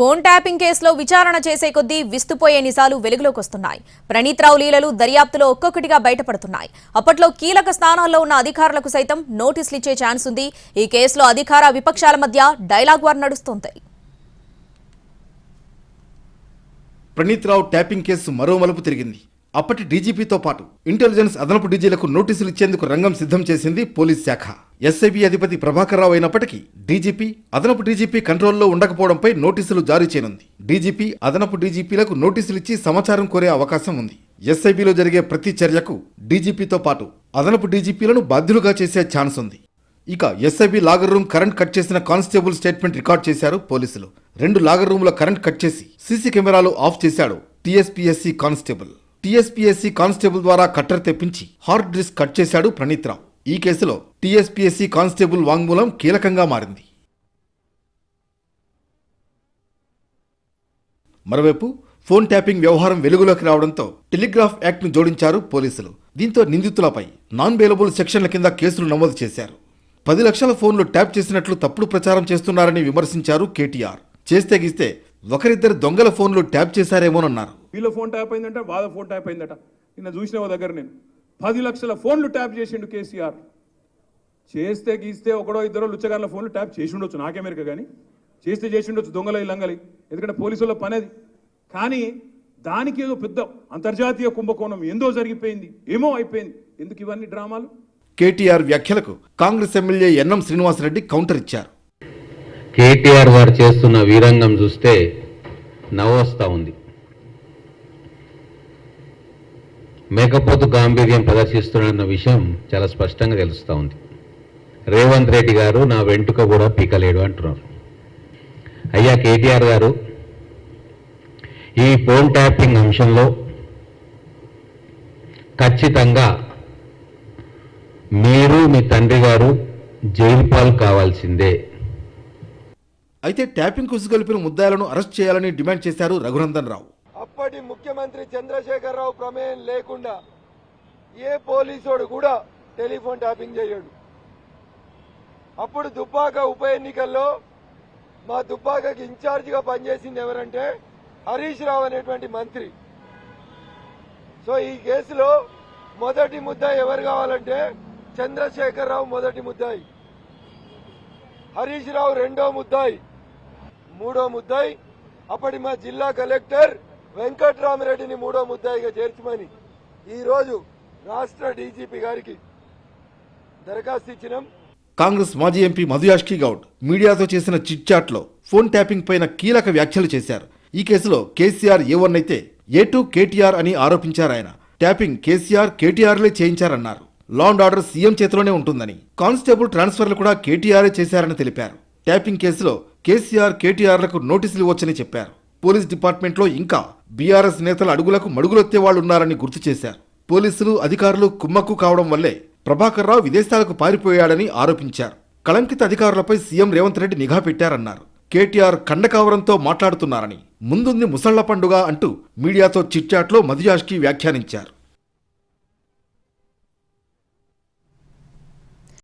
Phone tapping కేసులో విచారణ చేసే కొద్దీ విస్తుపోయే నిజాలు వెలుగులోకి వస్తున్నాయి లీలలు దర్యాప్తులో ఒక్కొక్కటిగా బయటపడుతున్నాయి. అప్పట్లో కీలక స్థానాల్లో ఉన్న అధికారులకు సైతం నోటీసులు ఇచ్చే ఛాన్స్ ఉంది. ఈ కేసులో అధికార విపక్షాల మధ్య డైలాగ్ వార్ నడుస్తోంది. ప్రణీత్ రావు ట్యాపింగ్ కేసు మరో మలుపు తిరిగింది. అప్పటి డీజీపీతో పాటు ఇంటెలిజెన్స్ అదనపు డీజీలకు నోటీసులు ఇచ్చేందుకు రంగం సిద్ధం చేసింది పోలీస్ శాఖ. ఎస్ఐబి అధిపతి ప్రభాకర్ రావు అయినప్పటికీ డీజీపీ అదనపు డీజీపీ కంట్రోల్లో ఉండకపోవడంపై నోటీసులు జారీ చేయనుంది. డీజీపీ అదనపు డీజీపీలకు నోటీసులు ఇచ్చి సమాచారం కోరే అవకాశం ఉంది. ఎస్ఐబిలో జరిగే ప్రతి చర్యకు డీజీపీతో పాటు అదనపు డీజీపీలను బాధ్యులుగా చేసే ఛాన్స్ ఉంది. ఇక SIB logger room current cut చేసిన కానిస్టేబుల్ స్టేట్మెంట్ రికార్డ్ చేశారు పోలీసులు. రెండు లాగర్ రూముల కరెంట్ కట్ చేసి సీసీ కెమెరాలు ఆఫ్ చేశాడు టీఎస్పీఎస్సీ కానిస్టేబుల్. టీఎస్పీఎస్సీ కానిస్టేబుల్ ద్వారా కట్టర్ తెప్పించి హార్డ్ డిస్క్ కట్ చేశాడు ప్రణీత్ రావు. ఈ కేసులో టీఎస్పీఎస్సీ కానిస్టేబుల్ వాంగ్మూలం కీలకంగా మారింది. మరోవైపు ఫోన్ ట్యాపింగ్ వ్యవహారం వెలుగులోకి రావడంతో టెలిగ్రాఫ్ యాక్ట్ను జోడించారు పోలీసులు. దీంతో నిందితులపై నాన్ బెయిలబుల్ సెక్షన్ల కింద కేసులు నమోదు చేశారు. పది లక్షల ఫోన్లు ట్యాప్ చేసినట్లు తప్పుడు ప్రచారం చేస్తున్నారని విమర్శించారు కేటీఆర్. చేస్తే గిస్తే ఒకరిద్దరు దొంగల ఫోన్లు ట్యాప్ చేశారేమోనన్నారు. వీళ్ళ ఫోన్ ట్యాప్ అయిందంట వాళ్ళ ఫోన్ ట్యాప్ అయిందట. నిన్న చూసిన దగ్గర నేను. పది లక్షల ఫోన్లు ట్యాప్ చేసిండు కేసీఆర్. చేస్తే గీస్తే ఒకడో ఇద్దరో లుచ్చగాళ్ళ ఫోన్లు ట్యాప్ చేసి ఉండొచ్చు నాకెమెరిక కానీ చేస్తే చేసి ఉండొచ్చు దొంగల లంగలి ఎందుకంటే పోలీసుల పని అది. కానీ దానికి ఏదో పెద్ద అంతర్జాతీయ కుంభకోణం ఏందో జరిగిపోయింది ఏమో అయిపోయింది. ఎందుకు ఇవన్నీ డ్రామాలు? కేటీఆర్ వ్యాఖ్యలకు Congress MLA NM Srinivasa Reddy counter ఇచ్చారు. కేటీఆర్ గారు చేస్తున్న వీరంగం చూస్తే నవ్వొస్తా ఉంది. మేకపోతు గాంభీర్యం ప్రదర్శిస్తున్న విషయం చాలా స్పష్టంగా తెలుస్తూ ఉంది. రేవంత్ రెడ్డి గారు నా వెంట్రుక కూడా పీకలేడు అంటున్నారు. అయ్యా కేటీఆర్ గారు ఈ ఫోన్ ట్యాపింగ్ అంశంలో ఖచ్చితంగా మీరు మీ తండ్రి గారు జైలు పాలు కావాల్సిందే. అయితే ట్యాపింగ్ కూసు కలిపిన ముద్దాలను అరెస్ట్ చేయాలని డిమాండ్ చేశారు రఘునందన్ రావు. అప్పటి ముఖ్యమంత్రి చంద్రశేఖరరావు ప్రమేయం లేకుండా ఏ పోలీసోడు కూడా టెలిఫోన్ ట్యాపింగ్ చేయడు. అప్పుడు దుబ్బాక ఉప ఎన్నికల్లో మా దుబ్బాకకి ఇన్ఛార్జిగా పనిచేసింది ఎవరంటే హరీష్ రావు అనేటువంటి మంత్రి. సో ఈ కేసులో మొదటి ముద్దాయి ఎవరు కావాలంటే చంద్రశేఖరరావు మొదటి ముద్దాయి. హరీష్ రావు రెండో ముద్దాయి మూడో ముద్దాయి. అప్పటి మా జిల్లా కలెక్టర్ వెంకట్రామిరెడ్డిని మూడో ముద్దాయిగా చేర్చమని ఈరోజు రాష్ట్ర డీజీపీ గారికి దరఖాస్తు ఇచ్చినాం. కాంగ్రెస్ మాజీ ఎంపీ మధుయాష్కి గౌడ్ మీడియాతో చేసిన చిట్చాట్లో ఫోన్ ట్యాపింగ్ పైన కీలక వ్యాఖ్యలు చేశారు. ఈ కేసులో కేసీఆర్ ఏ వన్ అయితే ఏ టూ కేటీఆర్ అని ఆరోపించారు ఆయన ట్యాపింగ్ కేసీఆర్ కేటీఆర్లే చేయించారన్నారు. లా అండ్ ఆర్డర్ సీఎం చేతిలోనే ఉంటుందని కానిస్టేబుల్ ట్రాన్స్ఫర్లు కూడా కేటీఆర్ఏ చేశారని తెలిపారు. ట్యాపింగ్ కేసులో కేసీఆర్ కేటీఆర్లకు నోటీసులు ఇవ్వచ్చని చెప్పారు. పోలీస్ డిపార్ట్మెంట్లో ఇంకా బీఆర్ఎస్ నేతల అడుగులకు మడుగులొత్తే వాళ్ళు ఉన్నారని గుర్తు చేశారు. పోలీసులు అధికారులు కుమ్మక్కు కావడం వల్లే ప్రభాకర్ రావు విదేశాలకు పారిపోయాడని ఆరోపించారు. కళంకిత అధికారులపై సీఎం రేవంత్ రెడ్డి నిఘా పెట్టారన్నారు. కేటీఆర్ కండకావరంతో మాట్లాడుతున్నారని ముందుంది ముసళ్ళ పండుగ అంటూ మీడియాతో చిట్చాట్లో మధుయాష్కి వ్యాఖ్యానించారు.